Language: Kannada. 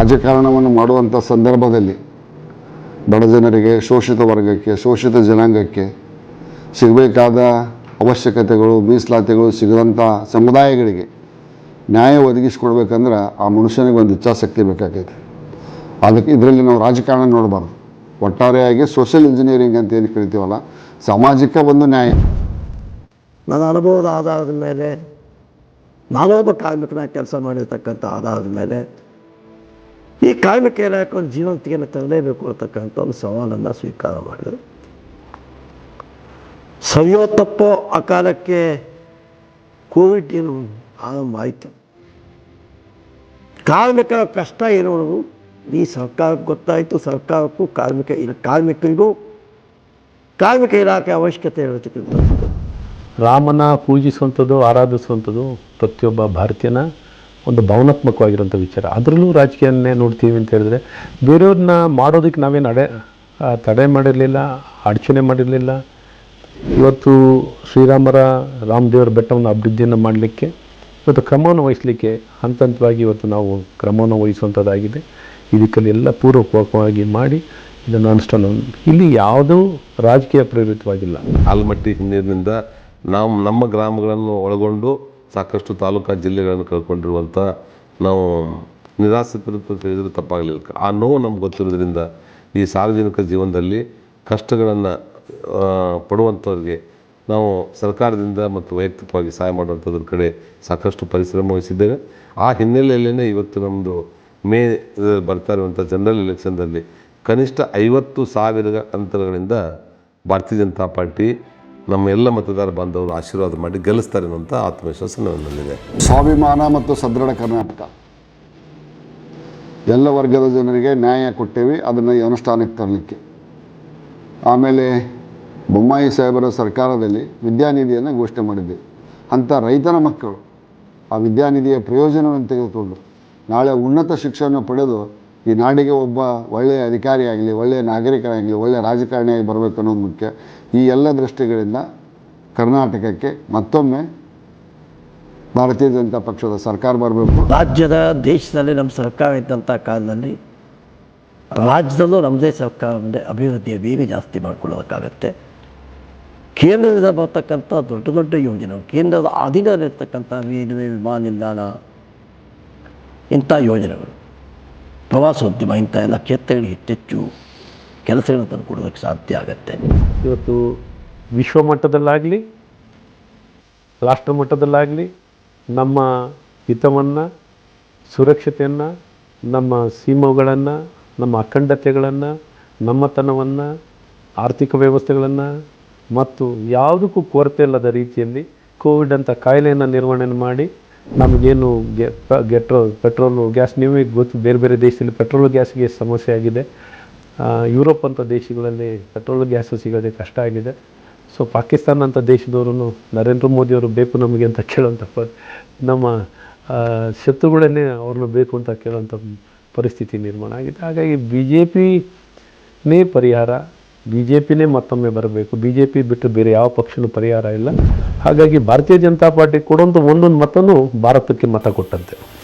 ರಾಜಕಾರಣವನ್ನು ಮಾಡುವಂಥ ಸಂದರ್ಭದಲ್ಲಿ ಬಡ ಜನರಿಗೆ, ಶೋಷಿತ ವರ್ಗಕ್ಕೆ, ಶೋಷಿತ ಜನಾಂಗಕ್ಕೆ ಸಿಗಬೇಕಾದ ಅವಶ್ಯಕತೆಗಳು, ಮೀಸಲಾತಿಗಳು ಸಿಗದಂಥ ಸಮುದಾಯಗಳಿಗೆ ನ್ಯಾಯ ಒದಗಿಸ್ಕೊಡ್ಬೇಕಂದ್ರೆ ಆ ಮನುಷ್ಯನಿಗೆ ಒಂದು ಇಚ್ಛಾಶಕ್ತಿ ಬೇಕಾಗೈತೆ. ಅದಕ್ಕೆ ಇದರಲ್ಲಿ ನಾವು ರಾಜಕಾರಣ ನೋಡಬಾರ್ದು. ಒಟ್ಟಾರೆಯಾಗಿ ಸೋಷಿಯಲ್ ಇಂಜಿನಿಯರಿಂಗ್ ಅಂತ ಏನು ಕರಿತೀವಲ್ಲ, ಸಾಮಾಜಿಕ ಒಂದು ನ್ಯಾಯ. ನನ್ನ ಅನುಭವದ ಆಧಾರದ ಮೇಲೆ ನಾನೊಬ್ಬ ಕಾರ್ಮಿಕನ ಕೆಲಸ ಮಾಡಿರ್ತಕ್ಕಂಥ ಆಧಾರದ ಮೇಲೆ ಈ ಕಾರ್ಮಿಕ ಇಲಾಖೆ ಒಂದು ಜೀವಂತಿಗೆಯನ್ನು ತರಲೇಬೇಕು ಅಂತಕ್ಕಂಥ ಒಂದು ಸವಾಲನ್ನು ಸ್ವೀಕಾರ ಮಾಡಿದರು ಸವಿಯೋ ತಪ್ಪೋ ಆ ಕಾಲಕ್ಕೆ ಕೋವಿಡ್ ಏನು ಆರಂಭ ಆಯಿತು. ಕಾರ್ಮಿಕರ ಕಷ್ಟ ಅನ್ನೋದು ಈ ಸರ್ಕಾರಕ್ಕೆ ಗೊತ್ತಾಯಿತು, ಸರ್ಕಾರಕ್ಕೂ ಕಾರ್ಮಿಕ ಇಲ್ಲ ಕಾರ್ಮಿಕರಿಗೂ ಕಾರ್ಮಿಕ ಇಲಾಖೆ ಅವಶ್ಯಕತೆ ಇರತಕ್ಕಂಥದ್ದು ರಾಮನ ಪೂಜಿಸುವಂಥದ್ದು, ಆರಾಧಿಸುವಂಥದ್ದು ಪ್ರತಿಯೊಬ್ಬ ಭಾರತೀಯನ ಒಂದು ಭಾವನಾತ್ಮಕವಾಗಿರುವಂಥ ವಿಚಾರ. ಅದರಲ್ಲೂ ರಾಜಕೀಯನ್ನೇ ನೋಡ್ತೀವಿ ಅಂತ ಹೇಳಿದ್ರೆ, ಬೇರೆಯವ್ರನ್ನ ಮಾಡೋದಕ್ಕೆ ನಾವೇನು ಅಡೆ ತಡೆ ಮಾಡಿರಲಿಲ್ಲ ಅಡಚಣೆ ಮಾಡಿರಲಿಲ್ಲ. ಇವತ್ತು ಶ್ರೀರಾಮರ ರಾಮದೇವರ ಬೆಟ್ಟವನ್ನು ಅಭಿವೃದ್ಧಿಯನ್ನು ಮಾಡಲಿಕ್ಕೆ, ಇವತ್ತು ಕ್ರಮವನ್ನು ವಹಿಸಲಿಕ್ಕೆ ಹಂತ ಹಂತವಾಗಿ ಇವತ್ತು ನಾವು ಕ್ರಮವನ್ನು ವಹಿಸುವಂಥದ್ದಾಗಿದೆ. ಇದಕ್ಕೆಲ್ಲ ಎಲ್ಲ ಪೂರ್ವಕವಾಗಿ ಮಾಡಿ ಇದನ್ನು ಅನುಷ್ಠಾನ ಇಲ್ಲಿ ಯಾವುದೂ ರಾಜಕೀಯ ಪ್ರೇರಿತವಾಗಿಲ್ಲ. ಆಲ್ಮಟ್ಟಿ ಹಿನ್ನೀರಿನಿಂದ ನಾವು ನಮ್ಮ ಗ್ರಾಮಗಳನ್ನು ಒಳಗೊಂಡು ಸಾಕಷ್ಟು ತಾಲೂಕು ಜಿಲ್ಲೆಗಳನ್ನು ಕಳ್ಕೊಂಡಿರುವಂಥ ನಾವು ನಿರಾಶ್ರಿತರು ಹೇಳಿದ್ರೆ ತಪ್ಪಾಗಲಿಲ್ಲ. ಆ ನೋವು ನಮ್ಗೆ ಗೊತ್ತಿರೋದ್ರಿಂದ ಈ ಸಾರ್ವಜನಿಕ ಜೀವನದಲ್ಲಿ ಕಷ್ಟಗಳನ್ನು ಪಡುವಂಥವ್ರಿಗೆ ನಾವು ಸರ್ಕಾರದಿಂದ ಮತ್ತು ವೈಯಕ್ತಿಕವಾಗಿ ಸಹಾಯ ಮಾಡುವಂಥದ್ರ ಕಡೆ ಸಾಕಷ್ಟು ಪರಿಶ್ರಮ ವಹಿಸಿದ್ದೇವೆ. ಆ ಹಿನ್ನೆಲೆಯಲ್ಲೇ ಇವತ್ತು ನಮ್ಮದು ಮೇ ಬರ್ತಾ ಇರುವಂಥ ಜನರಲ್ ಎಲೆಕ್ಷನ್ದಲ್ಲಿ ಕನಿಷ್ಠ ಐವತ್ತು ಸಾವಿರ ಅಂತರಗಳಿಂದ ಭಾರತೀಯ ಜನತಾ ಪಾರ್ಟಿ ನಮ್ಮ ಎಲ್ಲ ಮತದಾರ ಬಾಂಧವರು ಆಶೀರ್ವಾದ ಮಾಡಿ ಗೆಲ್ಲಿಸ್ತಾರೆ ಅನ್ನೋಂಥ ಆತ್ಮವಿಶ್ವಾಸ ನನ್ನಲ್ಲಿದೆ ಸ್ವಾಭಿಮಾನ ಮತ್ತು ಸದೃಢ ಕರ್ನಾಟಕ. ಎಲ್ಲ ವರ್ಗದ ಜನರಿಗೆ ನ್ಯಾಯ ಕೊಟ್ಟೇವಿ, ಅದನ್ನು ಅನುಷ್ಠಾನಕ್ಕೆ ತರಲಿಕ್ಕೆ. ಆಮೇಲೆ ಬೊಮ್ಮಾಯಿ ಸಾಹೇಬರ ಸರ್ಕಾರದಲ್ಲಿ ವಿದ್ಯಾನಿಧಿಯನ್ನು ಘೋಷಣೆ ಮಾಡಿದ್ದೆ ಅಂಥ ರೈತನ ಮಕ್ಕಳು ಆ ವಿದ್ಯಾನಿಧಿಯ ಪ್ರಯೋಜನವನ್ನು ತೆಗೆದುಕೊಂಡು ನಾಳೆ ಉನ್ನತ ಶಿಕ್ಷಣ ಪಡೆದು ಈ ನಾಡಿಗೆ ಒಬ್ಬ ಒಳ್ಳೆಯ ಅಧಿಕಾರಿಯಾಗಲಿ ಒಳ್ಳೆಯ ನಾಗರಿಕರಾಗಲಿ, ಒಳ್ಳೆಯ ರಾಜಕಾರಣಿಯಾಗಿ ಬರಬೇಕು ಅನ್ನೋದು ಮುಖ್ಯ. ಈ ಎಲ್ಲ ದೃಷ್ಟಿಗಳಿಂದ ಕರ್ನಾಟಕಕ್ಕೆ ಮತ್ತೊಮ್ಮೆ ಭಾರತೀಯ ಜನತಾ ಪಕ್ಷದ ಸರ್ಕಾರ ಬರಬೇಕು. ರಾಜ್ಯದ ದೇಶದಲ್ಲಿ ನಮ್ಮ ಸರ್ಕಾರ ಇದ್ದಂಥ ಕಾಲದಲ್ಲಿ ರಾಜ್ಯದಲ್ಲೂ ನಮ್ಮದೇ ಸರ್ಕಾರ ಅಭಿವೃದ್ಧಿಯ ಬೀಗ ಜಾಸ್ತಿ ಮಾಡ್ಕೊಳ್ಳೋದಕ್ಕಾಗತ್ತೆ. ಕೇಂದ್ರದಿಂದ ಬರ್ತಕ್ಕಂಥ ದೊಡ್ಡ ದೊಡ್ಡ ಯೋಜನೆಗಳು, ಕೇಂದ್ರದ ಅಧೀನದಲ್ಲಿರ್ತಕ್ಕಂಥ ರೈಲ್ವೆ ವಿಮಾನ ನಿಲ್ದಾಣ ಇಂಥ ಯೋಜನೆಗಳು. ಪ್ರವಾಸೋದ್ಯಮ ಇಂಥ ಎಲ್ಲ ಕ್ಷೇತ್ರಗಳಿಗೆ ಹೆಚ್ಚೆಚ್ಚು ಕೆಲಸಗಳನ್ನು ತಂದುಕೊಡೋದಕ್ಕೆ ಸಾಧ್ಯ ಆಗತ್ತೆ. ಇವತ್ತು ವಿಶ್ವ ಮಟ್ಟದಲ್ಲಾಗಲಿ, ರಾಷ್ಟ್ರ ಮಟ್ಟದಲ್ಲಾಗಲಿ ನಮ್ಮ ಹಿತವನ್ನು, ಸುರಕ್ಷತೆಯನ್ನು, ನಮ್ಮ ಸೀಮೆಗಳನ್ನು, ನಮ್ಮ ಅಖಂಡತೆಗಳನ್ನು, ನಮ್ಮತನವನ್ನು, ಆರ್ಥಿಕ ವ್ಯವಸ್ಥೆಗಳನ್ನು ಮತ್ತು ಯಾವುದಕ್ಕೂ ಕೊರತೆ ಇಲ್ಲದ ರೀತಿಯಲ್ಲಿ ಕೋವಿಡ್ ಅಂತ ಕಾಯಿಲೆಯನ್ನು ನಿರ್ವಹಣೆ ಮಾಡಿ ನಮಗೇನು ಗೆ ಗೆಟ್ರೋ, ಪೆಟ್ರೋಲು, ಗ್ಯಾಸ್ ನೀವೇ ಗೊತ್ತು, ಬೇರೆ ಬೇರೆ ದೇಶದಲ್ಲಿ ಪೆಟ್ರೋಲ್ ಗ್ಯಾಸ್ಗೆ ಸಮಸ್ಯೆ ಆಗಿದೆ. ಯುರೋಪ್ ಅಂತ ದೇಶಗಳಲ್ಲಿ ಪೆಟ್ರೋಲ್ ಗ್ಯಾಸು ಸಿಗೋದೇ ಕಷ್ಟ ಆಗಿದೆ. ಸೊ, ಪಾಕಿಸ್ತಾನ ಅಂತ ದೇಶದವರು ನರೇಂದ್ರ ಮೋದಿಯವರು ಬೇಕು ನಮಗೆ ಅಂತ ಕೇಳೋಂಥ ಪ ನಮ್ಮ ಶತ್ರುಗಳನ್ನೇ ಅವ್ರನ್ನ ಬೇಕು ಅಂತ ಕೇಳೋಂಥ ಪರಿಸ್ಥಿತಿ ನಿರ್ಮಾಣ ಆಗಿದೆ. ಹಾಗಾಗಿ ಬಿ ಜೆ ಪಿನೇ ಪರಿಹಾರ. ಬಿ ಜೆ ಪಿನೇ ಮತ್ತೊಮ್ಮೆ ಬರಬೇಕು. ಬಿ ಜೆ ಪಿ ಬಿಟ್ಟು ಬೇರೆ ಯಾವ ಪಕ್ಷನೂ ಪರಿಹಾರ ಇಲ್ಲ. ಹಾಗಾಗಿ ಭಾರತೀಯ ಜನತಾ ಪಾರ್ಟಿ ಕೊಡುವಂಥ ಒಂದೊಂದು ಮತನೂ ಭಾರತಕ್ಕೆ ಮತ ಕೊಟ್ಟಂತೆ.